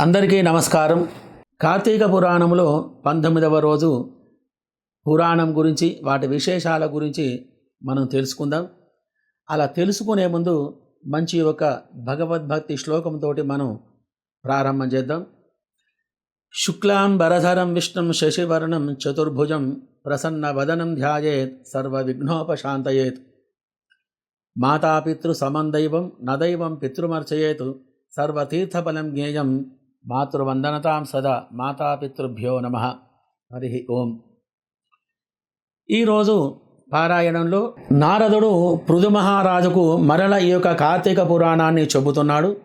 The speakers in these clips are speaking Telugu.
అందరికీ నమస్కారం. కార్తీక పురాణంలో పంతొమ్మిదవ రోజు పురాణం గురించి వాటి విశేషాల గురించి మనం తెలుసుకుందాం. అలా తెలుసుకునే ముందు మంచి ఒక భగవద్భక్తి శ్లోకంతో మనం ప్రారంభం చేద్దాం. శుక్లాం వరధరం విష్ణుం శశివర్ణం చతుర్భుజం ప్రసన్న వదనం ధ్యాయేత్ సర్వ విఘ్నోపశాంతయేత్ మాతాపితృ సమందైవం నదైవం పితృమర్చయేత్ సర్వతీర్థఫలం జ్ఞేయం మాతృవందనతాం సదా మాతాపితృభ్యో నమ. హరి ఓం. ఈరోజు పారాయణంలో నారదుడు పృథు మహారాజుకు మరల ఈ యొక్క కార్తీక పురాణాన్ని చెబుతున్నాడు.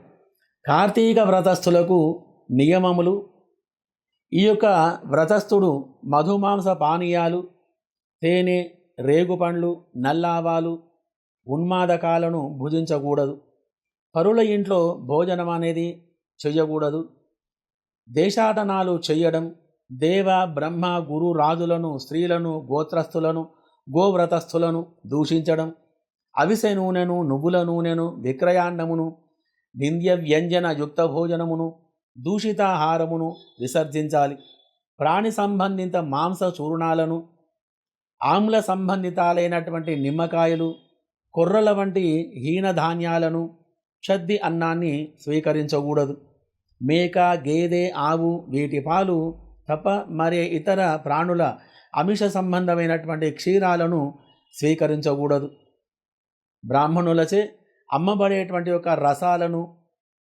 కార్తీక వ్రతస్థులకు నియమములు ఈ యొక్క వ్రతస్థుడు మధుమాంస పానీయాలు తేనె రేగుపండ్లు నల్లావాలు ఉన్మాదకాలను భుజించకూడదు. పరుల ఇంట్లో భోజనం అనేది చేయకూడదు. దేశాటనాలు చేయడం దేవ బ్రహ్మ గురు రాజులను స్త్రీలను గోత్రస్థులను గోవ్రతస్థులను దూషించడం అవిసె నూనెను నువ్వుల నూనెను విక్రయాన్నమును నింద్య వ్యంజన యుక్త భోజనమును దూషితాహారమును విసర్జించాలి. ప్రాణి సంబంధిత మాంస చూర్ణాలను ఆమ్ల సంబంధితాలైనటువంటి నిమ్మకాయలు కొర్రల వంటి హీనధాన్యాలను చద్ది అన్నాన్ని స్వీకరించకూడదు. మేక గేదె ఆవు వీటి పాలు తప్ప మరే ఇతర ప్రాణుల అమిష సంబంధమైనటువంటి క్షీరాలను స్వీకరించకూడదు. బ్రాహ్మణులచే అమ్మబడేటువంటి యొక్క రసాలను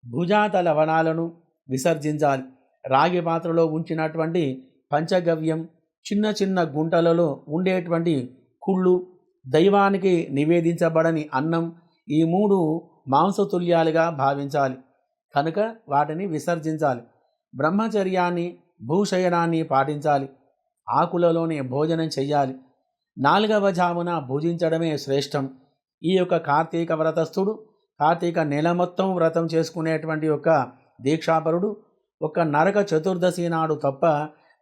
భుజాత లవణాలను విసర్జించాలి. రాగి పాత్రలో ఉంచినటువంటి పంచగవ్యం చిన్న చిన్న గుంటలలో ఉండేటువంటి కుళ్ళు దైవానికి నివేదించబడని అన్నం ఈ మూడు మాంసతుల్యాలుగా భావించాలి. కనుక వాటిని విసర్జించాలి. బ్రహ్మచర్యాన్ని భూశయనాన్ని పాటించాలి. ఆకులలోనే భోజనం చెయ్యాలి. నాలుగవ జామున భుజించడమే శ్రేష్టం. ఈ యొక్క కార్తీక వ్రతస్థుడు కార్తీక నెల మొత్తం వ్రతం చేసుకునేటువంటి యొక్క దీక్షాపరుడు ఒక నరక చతుర్దశి నాడు తప్ప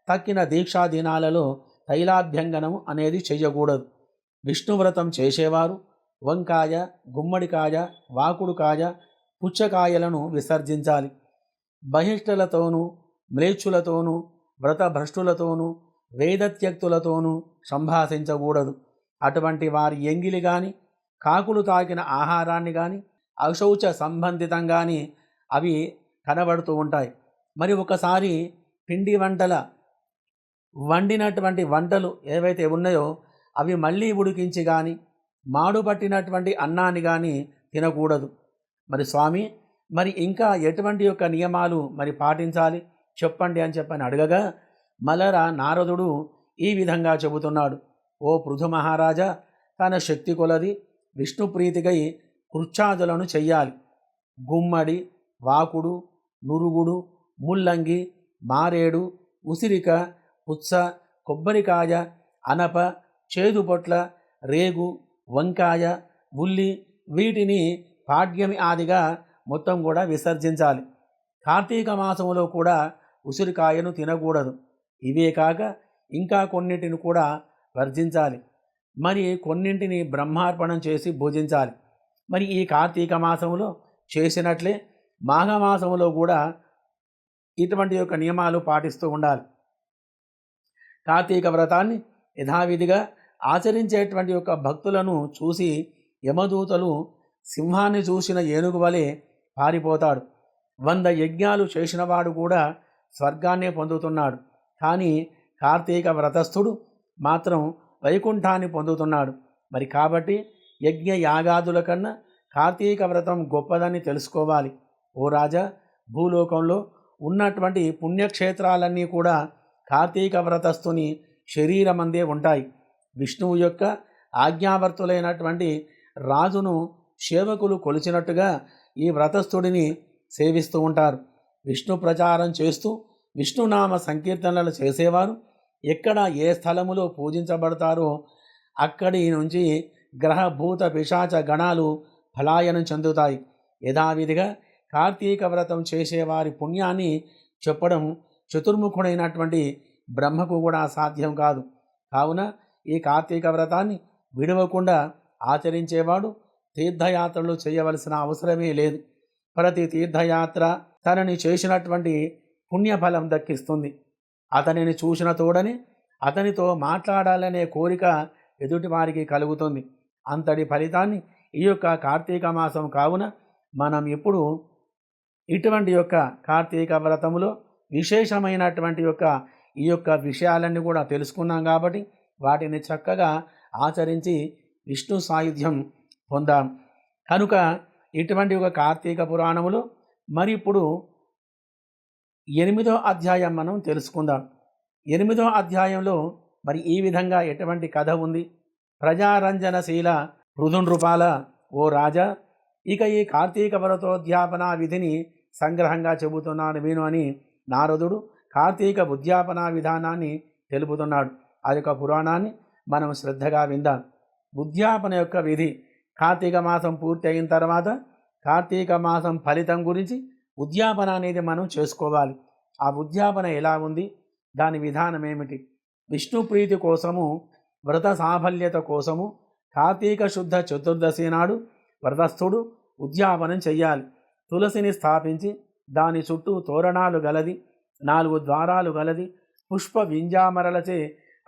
తక్కిన దీక్షా దినాలలో తైలాభ్యంగనం అనేది చెయ్యకూడదు. విష్ణువ్రతం చేసేవారు వంకాయ గుమ్మడికాయ వాకుడుకాయ పుచ్చకాయలను విసర్జించాలి. బహిష్ఠులతోనూ మ్లేచ్చులతోనూ వ్రతభ్రష్టులతోనూ వేదత్యక్తులతోనూ సంభాషించకూడదు. అటువంటి వారి ఎంగిలి కానీ కాకులు తాకిన ఆహారాన్ని కానీ అశౌచ సంబంధితంగాని అవి కనబడుతూ ఉంటాయి. మరి ఒకసారి పిండి వంటల వండినటువంటి వంటలు ఏవైతే ఉన్నాయో అవి మళ్ళీ ఉడికించి కానీ మాడు పట్టినటువంటి అన్నాన్ని కానీ తినకూడదు. మరి స్వామి మరి ఇంకా ఎటువంటి యొక్క నియమాలు మరి పాటించాలి? చెప్పండి అని చెప్పని అడగగా మలరా నారదుడు ఈ విధంగా చెబుతున్నాడు. ఓ పృథు మహారాజా తన శక్తి కొలది విష్ణుప్రీతికై కృచ్ఛాదులను చెయ్యాలి. గుమ్మడి వాకుడు నురుగుడు ముల్లంగి మారేడు ఉసిరిక పుచ్చ కొబ్బరికాయ అనప చేదుపొట్ల రేగు వంకాయ ఉల్లి వీటిని పాడ్యమి ఆదిగా మొత్తం కూడా విసర్జించాలి. కార్తీక మాసంలో కూడా ఉసిరికాయను తినకూడదు. ఇవే కాక ఇంకా కొన్నిటిని కూడా వర్జించాలి. మరి కొన్నింటిని బ్రహ్మార్పణం చేసి భుజించాలి. మరి ఈ కార్తీక మాసంలో చేసినట్లే మాఘమాసంలో కూడా ఇటువంటి యొక్క నియమాలు పాటిస్తూ ఉండాలి. కార్తీక వ్రతాన్ని యథావిధిగా ఆచరించేటువంటి యొక్క భక్తులను చూసి యమదూతలు సింహాన్ని చూసిన ఏనుగు వలె పారిపోతాడు. వంద యజ్ఞాలు చేసినవాడు కూడా స్వర్గాన్నే పొందుతున్నాడు. కానీ కార్తీక వ్రతస్థుడు మాత్రం వైకుంఠాన్ని పొందుతున్నాడు. మరి కాబట్టి యజ్ఞ యాగాదుల కన్నా కార్తీక వ్రతం గొప్పదని తెలుసుకోవాలి. ఓ రాజా భూలోకంలో ఉన్నటువంటి పుణ్యక్షేత్రాలన్నీ కూడా కార్తీక వ్రతస్థుని శరీరమందే ఉంటాయి. విష్ణువు యొక్క ఆజ్ఞావర్తులైనటువంటి రాజును సేవకులు కొలిచినట్టుగా ఈ వ్రతస్థుడిని సేవిస్తూ ఉంటారు. విష్ణు ప్రచారం చేస్తూ విష్ణునామ సంకీర్తనలు చేసేవారు. ఎక్కడ ఏ స్థలములో పూజించబడతారో అక్కడి నుంచి గ్రహభూత పిశాచ గణాలు ఫలాయనం చెందుతాయి. యథావిధిగా కార్తీక వ్రతం చేసేవారి పుణ్యాన్ని చెప్పడం చతుర్ముఖుడైనటువంటి బ్రహ్మకు కూడా సాధ్యం కాదు. కావున ఈ కార్తీక వ్రతాన్ని విడవకుండా ఆచరించేవాడు తీర్థయాత్రలు చేయవలసిన అవసరమే లేదు. ప్రతి తీర్థయాత్ర తనని చేసినటువంటి పుణ్యఫలం దక్కిస్తుంది. అతనిని చూసిన తోడని అతనితో మాట్లాడాలనే కోరిక ఎదుటి వారికి కలుగుతుంది. అంతటి ఫలితాన్ని ఈ యొక్క కార్తీక మాసం కావున మనం ఇప్పుడు ఇటువంటి యొక్క కార్తీక వ్రతములో విశేషమైనటువంటి యొక్క ఈ యొక్క విషయాలన్నీ కూడా తెలుసుకున్నాం కాబట్టి వాటిని చక్కగా ఆచరించి విష్ణు సాయుధ్యం పొందాం. కనుక ఇటువంటి ఒక కార్తీక పురాణములు మరి ఇప్పుడు ఎనిమిదో అధ్యాయం మనం తెలుసుకుందాం. ఎనిమిదో అధ్యాయంలో మరి ఈ విధంగా ఎటువంటి కథ ఉంది? ప్రజారంజనశీల పృథునృపాల ఓ రాజా ఇక ఈ కార్తీక వ్రతోద్యాపన విధిని సంగ్రహంగా చెబుతున్నాను విను అని నారదుడు కార్తీక ఉద్యాపన విధానాన్ని తెలుపుతున్నాడు. ఆ యొక్క పురాణాన్ని మనం శ్రద్ధగా విందాం. ఉద్యాపన యొక్క విధి కార్తీక మాసం పూర్తి అయిన తర్వాత కార్తీక మాసం ఫలితం గురించి ఉద్యాపన అనేది మనం చేసుకోవాలి. ఆ ఉద్యాపన ఎలా ఉంది? దాని విధానం ఏమిటి? విష్ణు ప్రీతి కోసము వ్రత సాఫల్యత కోసము కార్తీక శుద్ధ చతుర్దశి నాడు వ్రతస్థుడు ఉద్యాపనం చెయ్యాలి. తులసిని స్థాపించి దాని చుట్టూ తోరణాలు గలది నాలుగు ద్వారాలు గలది పుష్ప వింజామరలచే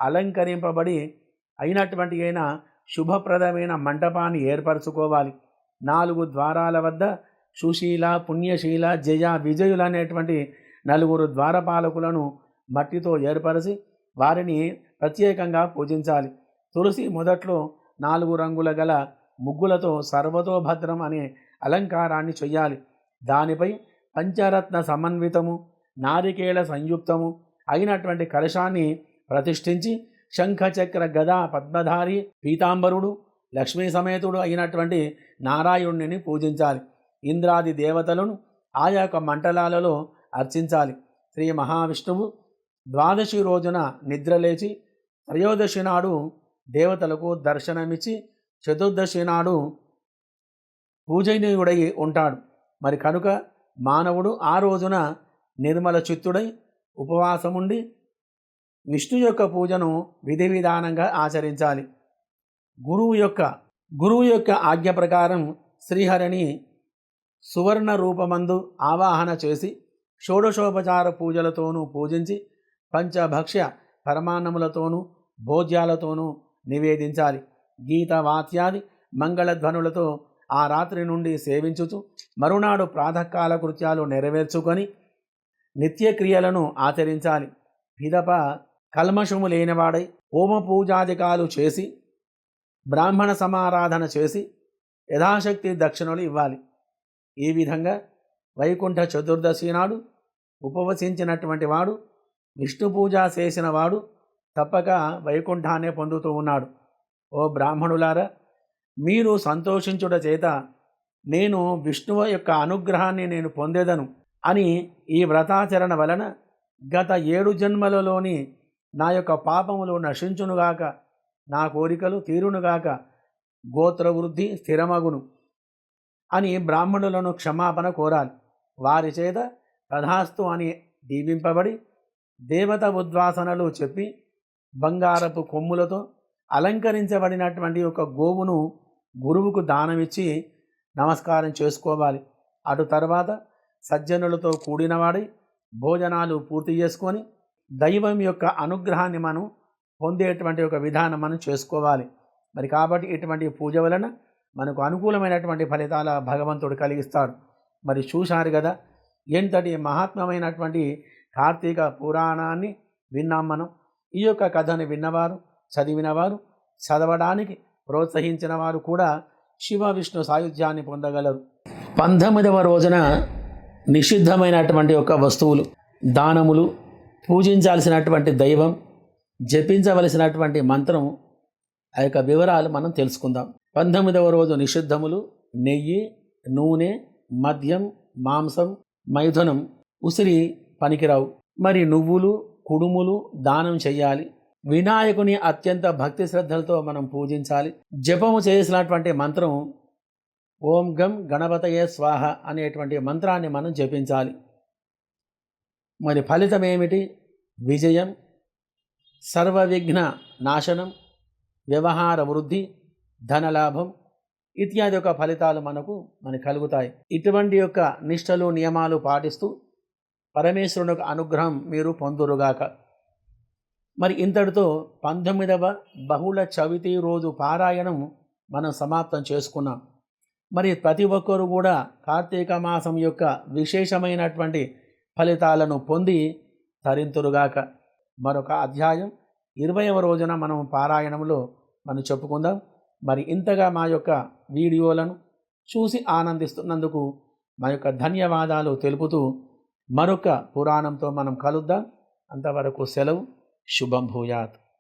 అలంకరింపబడి అయినటువంటి అయినా శుభప్రదమైన మంటపాన్ని ఏర్పరచుకోవాలి. నాలుగు ద్వారాల వద్ద సుశీల పుణ్యశీల జయ విజయులు అనేటువంటి నలుగురు ద్వారపాలకులను మట్టితో ఏర్పరిచి వారిని ప్రత్యేకంగా పూజించాలి. తులసి మొదట్లో నాలుగు రంగుల గల ముగ్గులతో సర్వతోభద్రం అనే అలంకారాన్ని చెయ్యాలి. దానిపై పంచరత్న సమన్వితము నారికేళ సంయుక్తము అయినటువంటి కలశాన్ని ప్రతిష్ఠించి శంఖచక్ర గదా పద్మధారి పీతాంబరుడు లక్ష్మీ సమేతుడు అయినటువంటి నారాయణుడిని పూజించాలి. ఇంద్రాది దేవతలను ఆయా యొక్క మంటలాలలో అర్చించాలి. శ్రీ మహావిష్ణువు ద్వాదశి రోజున నిద్రలేచి త్రయోదశి నాడు దేవతలకు దర్శనమిచ్చి చతుర్దశి నాడు పూజనీయుడై ఉంటాడు. మరి కనుక మానవుడు ఆ రోజున నిర్మల చిత్తుడై ఉపవాసముండి విష్ణు యొక్క పూజను విధి విధానంగా ఆచరించాలి. గురువు యొక్క గురువు యొక్క ఆజ్ఞ ప్రకారం శ్రీహరిని సువర్ణ రూపమందు ఆవాహన చేసి షోడశోపచార పూజలతోనూ పూజించి పంచభక్ష్య పరమాన్నములతోనూ భోజ్యాలతోనూ నివేదించాలి. గీత వాత్యాది మంగళధ్వనులతో ఆ రాత్రి నుండి సేవించుచు మరునాడు ప్రాతకాల కృత్యాలు నెరవేర్చుకొని నిత్యక్రియలను ఆచరించాలి. పిదప కల్మషము లేనివాడై హోమ పూజాదికాలు చేసి బ్రాహ్మణ సమారాధన చేసి యథాశక్తి దక్షిణలు ఇవ్వాలి. ఈ విధంగా వైకుంఠ చతుర్దశి నాడు ఉపవసించినటువంటి వాడు విష్ణు పూజ చేసిన వాడు తప్పక వైకుంఠాన్ని పొందుతూ ఉన్నాడు. ఓ బ్రాహ్మణులారా మీరు సంతోషించుట చేత నేను విష్ణువు యొక్క అనుగ్రహాన్ని నేను పొందేదను అని ఈ వ్రతాచరణ వలన గత ఏడు జన్మలలోని నా యొక్క పాపములు నశించునుగాక నా కోరికలు తీరునుగాక గోత్రవృద్ధి స్థిరమగును అని బ్రాహ్మణులను క్షమాపణ కోరాలి. వారి చేత తథాస్తు అని దీవింపబడి దేవత ఉద్వాసనలు చెప్పి బంగారపు కొమ్ములతో అలంకరించబడినటువంటి ఒక గోవును గురువుకు దానమిచ్చి నమస్కారం చేసుకోవాలి. అటు తర్వాత సజ్జనులతో కూడినవాడి భోజనాలు పూర్తి చేసుకొని దైవం యొక్క అనుగ్రహాన్ని మనం పొందేటువంటి ఒక విధానం మనం చేసుకోవాలి. మరి కాబట్టి ఇటువంటి పూజ వలన మనకు అనుకూలమైనటువంటి ఫలితాల భగవంతుడు కలిగిస్తాడు. మరి చూశారు కదా ఎంతటి మహాత్మమైనటువంటి కార్తీక పురాణాన్ని విన్నాం మనం. ఈ యొక్క కథను విన్నవారు చదివినవారు చదవడానికి ప్రోత్సహించిన వారు కూడా శివ విష్ణు సాయుధ్యాన్ని పొందగలరు. పంతొమ్మిదవ రోజున నిషిద్ధమైనటువంటి ఒక వస్తువులు దానములు పూజించాల్సినటువంటి దైవం జపించవలసినటువంటి మంత్రం ఆ యొక్క వివరాలు మనం తెలుసుకుందాం. పంతొమ్మిదవ రోజు నిషిద్ధములు నెయ్యి నూనె మద్యం మాంసం మైథునం ఉసిరి పనికిరావు. మరి నువ్వులు కుడుములు దానం చేయాలి వినాయకుని అత్యంత భక్తి శ్రద్ధలతో మనం పూజించాలి. జపము చేసినటువంటి మంత్రం ఓం గం గణపతయే స్వాహ అనేటువంటి మంత్రాన్ని మనం జపించాలి. మరి ఫలితం ఏమిటి? విజయం సర్వవిఘ్న నాశనం వ్యవహార వృద్ధి ధనలాభం ఇత్యాది యొక్క ఫలితాలు మనకు మనకు కలుగుతాయి. ఇటువంటి యొక్క నిష్టలు నియమాలు పాటిస్తూ పరమేశ్వరుని యొక్క అనుగ్రహం మీరు పొందురుగాక. మరి ఇంతటితో పంతొమ్మిదవ బహుళ చవితి రోజు పారాయణం మనం సమాప్తం చేసుకున్నాం. మరి ప్రతి ఒక్కరు కూడా కార్తీక మాసం యొక్క విశేషమైనటువంటి ఫలితాలను పొంది తరింతురుగాక. మరొక అధ్యాయం ఇరవైవ రోజున మనం పారాయణంలో మనం చెప్పుకుందాం. మరి ఇంతగా మా యొక్క వీడియోలను చూసి ఆనందిస్తున్నందుకు మా యొక్క ధన్యవాదాలు తెలుపుతూ మరొక పురాణంతో మనం కలుద్దాం. అంతవరకు సెలవు. శుభం భూయాత్.